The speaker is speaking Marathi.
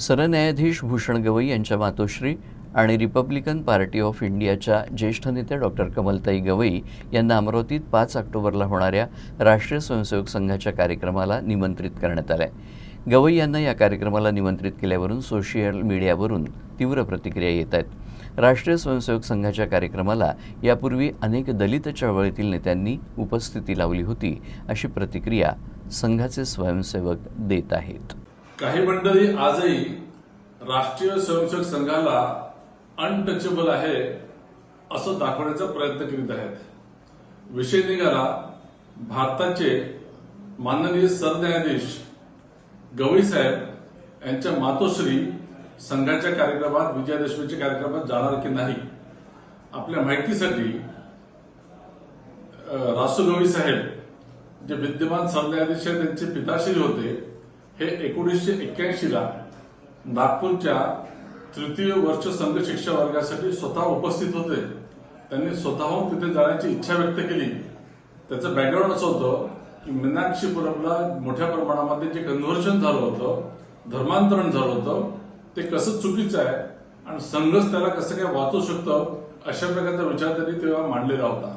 सरन्यायाधीश भूषण गवई यांच्या मातोश्री आणि रिपब्लिकन पार्टी ऑफ इंडियाच्या ज्येष्ठ नेत्या डॉक्टर कमलताई गवई यांना अमरावतीत पाच ऑक्टोबरला होणाऱ्या राष्ट्रीय स्वयंसेवक संघाच्या कार्यक्रमाला निमंत्रित करण्यात आलं आहे गवई यांना या कार्यक्रमाला निमंत्रित केल्यावरून सोशल मीडियावरून तीव्र प्रतिक्रिया येत आहेत. राष्ट्रीय स्वयंसेवक संघाच्या कार्यक्रमाला यापूर्वी अनेक दलित चळवळीतील नेत्यांनी उपस्थिती लावली होती अशी प्रतिक्रिया संघाचे स्वयंसेवक देत आहेत. काही मंडळी आजही राष्ट्रीय स्वयंसेवक संघाला अनटचेबल आहे असं दाखवण्याचा प्रयत्न करीत आहेत. विषय निघाला भारताचे माननीय सरन्यायाधीश गवई साहेब यांच्या मातोश्री संघाच्या कार्यक्रमात विजयादशमीच्या कार्यक्रमात जाणार की नाही आपल्या माहितीसाठी रासू गवई साहेब जे विद्यमान सरन्यायाधीश आहेत त्यांचे पिताश्री होते हे एकोणीसशे एक्क्याऐंशीला नागपूरच्या तृतीय वर्ष संघ शिक्षा वर्गासाठी स्वतः उपस्थित होते. त्यांनी स्वतःहून तिथे जाण्याची इच्छा व्यक्त केली. त्याचं बॅकग्राऊंड असं होतं की मीनाक्षीपुरमला मोठ्या प्रमाणामध्ये जे कन्व्हर्शन झालं होतं धर्मांतरण झालं होतं ते कसं चुकीचं आहे आणि संघच त्याला कसं काय वाचू शकतं अशा प्रकारचा विचार त्यांनी तेव्हा मांडलेला होता.